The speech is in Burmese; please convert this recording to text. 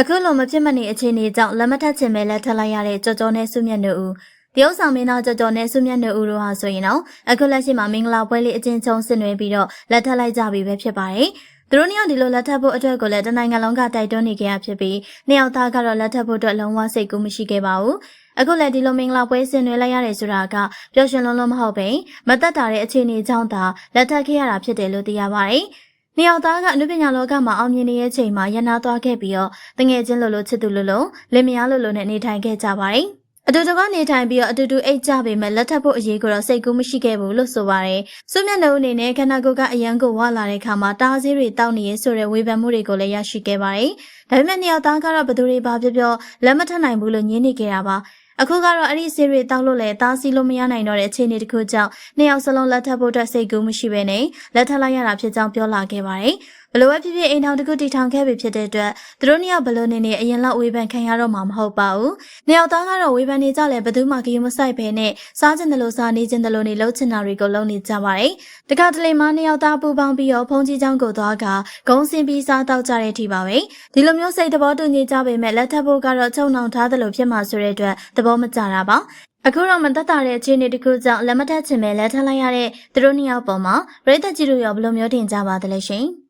အခုလိုမဖြစ်မနေအခြေအနေကြောင့်လက်မထက်ချင်ပဲလက်ထပ်လိုက်ရတဲ့ကြော်ကြော်နဲ့စုမြတ်တို့ဦးတရုတ်ဆောင်မင်းသားကြော်ကြော်နဲ့စုမြတ်တို့ဦးတို့ဟာဆိုရင်တော့အခုလက်ရှိမှာမင်္ဂလာပွဲလေးအချင်းချင်းဆင်နွှဲပြီးတော့လက်ထပ်လိုက်ကြပြီပဲဖြစ်ပါတယ်။သူတို့နှစ်ယောက်ဒီလိုလက်ထပ်ဖို့အတွက်ကိုလည်းတနိုင်ငံလုံးကတိုက်တွန်းနေကြရဖြစ်ပြီးနှစ်ယောက်သားကတော့လက်ထပ်ဖို့အတွက်လုံးဝစိတ်ကူးမရှိခဲ့ပါဘူး။အခုလည်းဒီလိုမင်္ဂလာပွဲဆင်နွှဲလိုက်ရတယ်ဆိုတာကပျော်ရွှင်လုံးလုံးမဟုတ်ပဲမသက်တာတဲ့အခြေအနေကြောင့်သာလက်ထပ်ခဲ့ရတာဖြစ်တယ်လို့သိရပါတယ်။ နှစ်ယောက်သားကအနုပညာလောကမှာအောင်မြင်နေတဲ့ချိန်မှာရန်နာသွားခဲ့ပြီးတော့တငယ်ချင်းလိုလိုချစ်သူလိုလိုလင်မယားလိုလိုနဲ့နေထိုင်ခဲ့ကြပါတယ်။အတူတူကနေထိုင်ပြီးတော့အတူတူအိတ်ကြပေမဲ့လက်ထပ်ဖို့အရေးကိုတော့စိတ်ကူးမရှိခဲ့ဘူးလို့ဆိုပါတယ်။စွမျက်နှာအနေနဲ့ခန္ဓာကိုယ်ကအယံကိုဝလာတဲ့ခါမှာတားဆေးတွေတောက်နေရဆိုတဲ့ဝေဖန်မှုတွေကိုလည်းရရှိခဲ့ပါတယ်။ဒါပေမဲ့နှစ်ယောက်သားကတော့ဘယ်သူတွေဘာပြောပြောလက်မထပ်နိုင်ဘူးလို့ညင်းနေကြတာပါ။ အခုကတော့အဲ့ဒီဆေးတွေတောက်လို့လဲတားဆီးလို့မရနိုင်တော့တဲ့အခြေအနေတစ်ခုကြောင့်နှစ်ယောက်စလုံးလက်ထပ်ဖို့အတွက်စိတ်ကူးမရှိဘဲနဲ့လက်ထပ်လိုက်ရတာဖြစ်ကြောင်းပြောလာခဲ့ပါတယ်။ဘ လို့ပဲဖြစ်ဖြစ်အိမ်ထောင်တစ်ခုတည်ထောင်ခဲ့ပြီဖြစ်တဲ့အတွက်သူတို့နှစ်ယောက်ဘလို့နေနေအရင်လောက်ဝေဖန်ခံရတော့မှာမဟုတ်ပါဘူး။နှစ်ယောက်သားကတော့ဝေဖန်နေကြလဲဘယ်သူမှဂရုမစိုက်ဘဲနဲ့စားကျင်တယ်လို့စားနေကျင်တယ်လို့နေလှုပ်ချင်တာတွေကိုလုပ်နေကြပါတယ်။တခါတလေမှနှစ်ယောက်သားပူပေါင်းပြီးတော့ဖုန်ကြီးချောင်းကိုသွားကဂုံစင်ပြီးစားတောက်ကြတဲ့အထိပါပဲ။ဒီလိုမျိုးစိတ်သဘောတူညီကြပေမဲ့လက်ထပ်ဖို့ကတော့ချုံနှောင်ထားတယ်လို့ဖြစ်မှာဆိုတဲ့အတွက်သဘောမကျတာပါ။အခုတော့မတက်တာတဲ့အခြေအနေတစ်ခုကြောင့်လက်မထက်ချင်ပဲလက်ထပ်လိုက်ရတဲ့သူတို့နှစ်ယောက်ပေါ်မှာပြည်သက်ကြီးတို့ရောဘယ်လိုမျိုးထင်ကြပါသလဲရှင်။